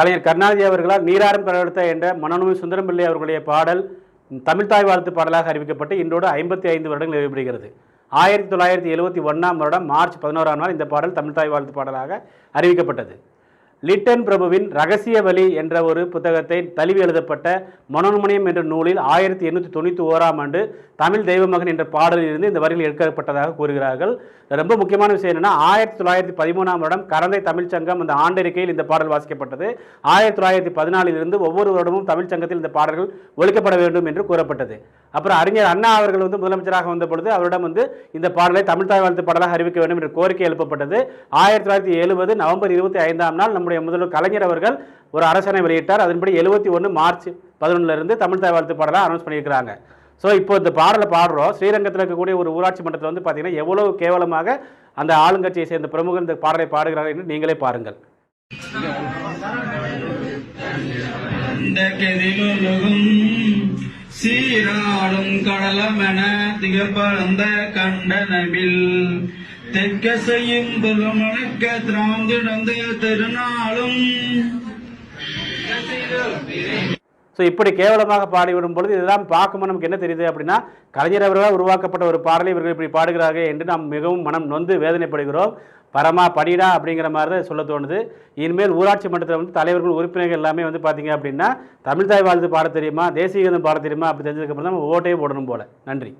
கலைஞர் கருணாநிதி அவர்களால் நீராரம் கடலெடுத்த என்ற மனநூமி சுந்தரம் பிள்ளை அவர்களுடைய பாடல் தமிழ்தாய் வாழ்த்து பாடலாக அறிவிக்கப்பட்டு இன்றோடு ஐம்பத்தி ஐந்து வருடங்கள் நிறைவடைகிறது ஆயிரத்தி தொள்ளாயிரத்தி எழுபத்தி ஒன்றாம் வருடம் மார்ச் பதினோராம் நாள் இந்த பாடல் தமிழ்தாய் வாழ்த்து பாடலாக அறிவிக்கப்பட்டது. லிட்டன் பிரபுவின் ரகசிய வழி என்ற ஒரு புத்தகத்தை தழுவி எழுதப்பட்ட மனோன்மணியம் என்ற நூலில் ஆயிரத்தி எண்ணூற்றி தொண்ணூற்றி ஓராம் ஆண்டு தமிழ் தெய்வமகன் என்ற பாடலில் இருந்து இந்த வரிகள் எடுக்கப்பட்டதாக கூறுகிறார்கள். ரொம்ப முக்கியமான விஷயம் என்னென்னா ஆயிரத்தி தொள்ளாயிரத்தி பதிமூணாம் வருடம் கரந்தை தமிழ் சங்கம் அந்த ஆண்டறிக்கையில் இந்த பாடல் வாசிக்கப்பட்டது. ஆயிரத்தி தொள்ளாயிரத்தி பதினாலிலிருந்து ஒவ்வொரு வருடமும் தமிழ் சங்கத்தில் இந்த பாடல்கள் ஒழிக்கப்பட வேண்டும் என்று கூறப்பட்டது. அப்புறம் அறிஞர் அண்ணா அவர்கள் வந்து முதலமைச்சராக வந்த பொழுது அவரிடம் வந்து இந்த பாடலை தமிழ் தாய் வாழ்த்து பாடலாக அறிவிக்க வேண்டும் என்ற கோரிக்கை எழுப்பப்பட்டது. ஆயிரத்தி தொள்ளாயிரத்தி எழுபது நவம்பர் இருபத்தி ஐந்தாம் நாள் நம்முடைய முதல்வர் கலைஞர் அவர்கள் ஒரு அரசனை வெளியிட்டார். அதன்படி எழுபத்தி ஒன்று மார்ச் பதினொன்றுலேருந்து தமிழ் தாய் வாழ்த்து பாடலாக அனௌன்ஸ் பண்ணியிருக்கிறாங்க. ஸோ இப்போ இந்த பாடலை பாடுறோம். ஸ்ரீரங்கத்தில் இருக்கக்கூடிய ஒரு ஊராட்சி மன்றத்தில் வந்து பார்த்தீங்கன்னா எவ்வளவு கேவலமாக அந்த ஆளுங்கட்சியை சேர்ந்த பிரமுகர் இந்த பாடலை பாடுகிறார்கள் என்று நீங்களே பாருங்கள். இந்த கெதிலுலகும் சீராடும் கடலமென திகழ்பறந்த கண்டனவில். தெற்க செய்யும் புலமணக்க திராந்திடந்த திருநாளும். ஸோ இப்படி கேவலமாக பாடிவிடும் பொழுது இதெல்லாம் பார்க்கும்போது நமக்கு என்ன தெரியுது அப்படின்னா கலைஞர் அவர்களால் உருவாக்கப்பட்ட ஒரு பாடலை இவர்கள் இப்படி பாடுகிறார்கள் என்று நாம் மிகவும் மனம் நொந்து வேதனைப்படுகிறோம். பரமா படிடா அப்படிங்கிற மாதிரி தான் சொல்ல தோணுது. இனிமேல் ஊராட்சி மன்றத்தில் வந்து தலைவர்கள் உறுப்பினர்கள் எல்லாமே வந்து பார்த்தீங்க அப்படின்னா தமிழ்தாய் வாழ்த்து பாட தெரியுமா தேசிய கீதம் பாட தெரியுமா அப்படி தெரிஞ்சதுக்கப்புறம் தான் நம்ம ஓட்டையே போடணும் போல. நன்றி.